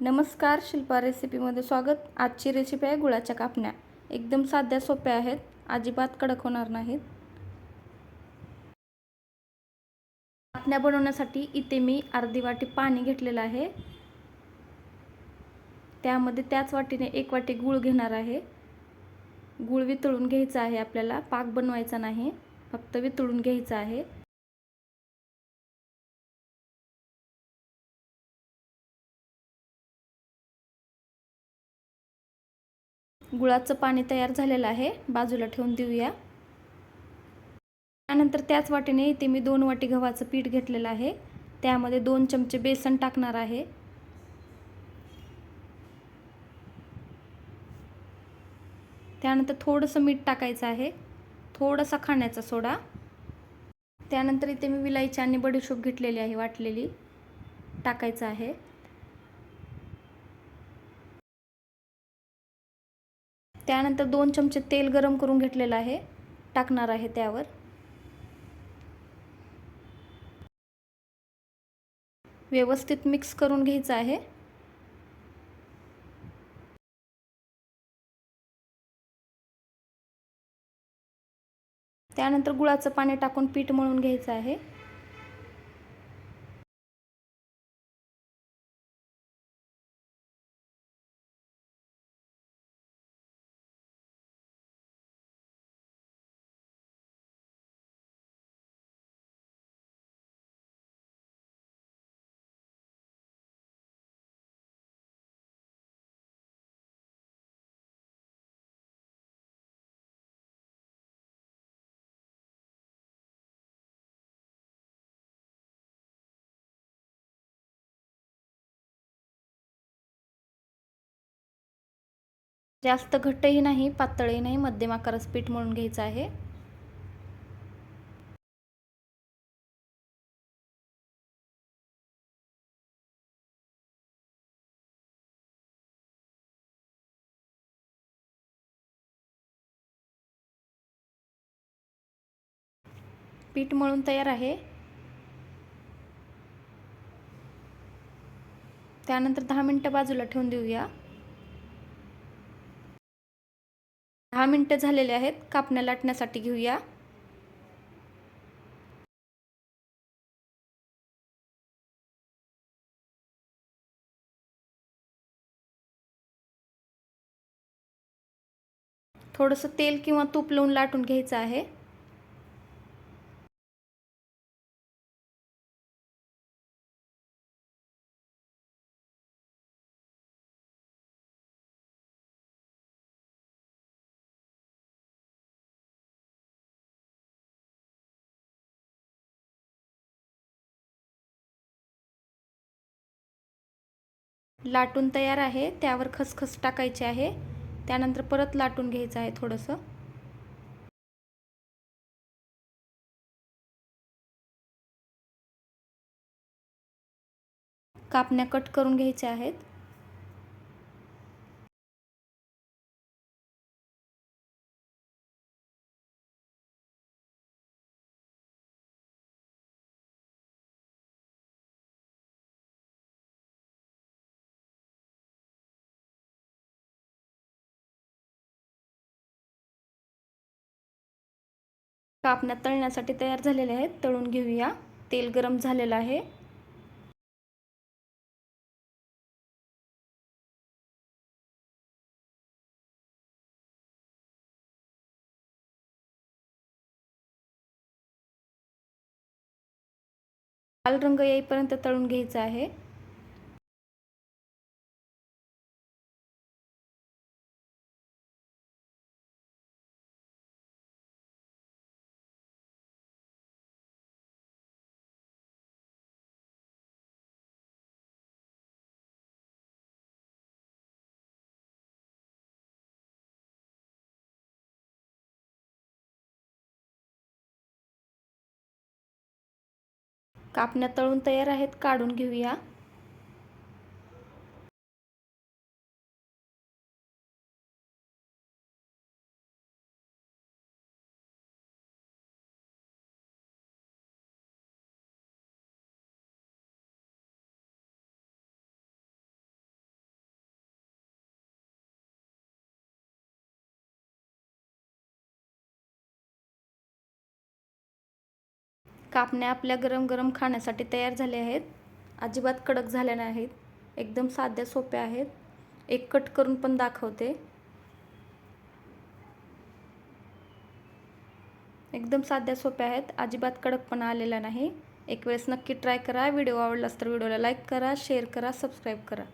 नमस्कार शिल्पा रेसिपीमध्ये स्वागत. आजची रेसिपी आहे गुळाच्या कापण्या. एकदम साध्या सोप्या आहेत. अजिबात कडक होणार नाहीत. कापण्या बनवण्यासाठी इथे मी अर्धी वाटी पाणी घेतलेलं आहे. त्यामध्ये त्याच वाटीने एक वाटी गूळ घेणार आहे. गूळ वितळून घ्यायचा आहे आपल्याला. पाक बनवायचा नाही. फक्त वितळून घ्यायचा आहे. गुळाचं पाणी तयार झालेलं आहे. बाजूला ठेवून देऊया. त्यानंतर त्याच वाटीने इथे मी दोन वाटी गव्हाचं पीठ घेतलेलं आहे. त्यामध्ये दोन चमचे बेसन टाकणार आहे. त्यानंतर थोडंसं मीठ टाकायचं आहे. थोडासा खाण्याचा सोडा. त्यानंतर इथे मी विलायची आणि बडीशोप घेतलेली आहे वाटलेली. टाकायचं आहे. त्यानंतर दोन चमचे तेल गरम करून घेतलेलं आहे. टाकणार आहे त्यावर. व्यवस्थित मिक्स करून घ्यायचं आहे. त्यानंतर गुळाचं पाणी टाकून पीठ मळून घ्यायचं आहे. जास्त घट्टही नाही पातळही नाही मध्यम आकाराचं पीठ म्हणून घ्यायचं आहे. पीठ मळून तयार आहे. त्यानंतर दहा मिनटं बाजूला ठेवून देऊया. दहा मिनटं झालेले आहेत. कापण्या लाटण्यासाठी घेऊया. थोडंसं तेल किंवा तूप लावून लाटून घ्यायचं आहे. लाटून तयार आहे. त्यावर खसखस टाकायचे आहे. त्यानंतर परत लाटून घ्यायचं आहे थोडंसं. कापण्या कट करून घ्यायच्या आहेत. कापण्या तळण्यासाठी तयार झालेले आहेत. तळून घेऊया. तेल गरम झालेलं आहे. लाल रंग येईपर्यंत तळून घ्यायचा आहे. कापण्या तळून तयार आहेत काढून घेऊया. कापण्या आपल्या गरम गरम खाण्यासाठी तयार झाल्या आहेत. अजिबात कडक झाल्या नाहीत. एकदम साध्या सोप्या आहेत. एक कट करून पण दाखवते. एकदम साध्या सोप्या आहेत. अजिबात कडकपणा आलेला नाही. एक वेळेस नक्की ट्राय करा. व्हिडिओ आवडलास तर व्हिडिओला लाईक करा शेअर करा सबस्क्राईब करा.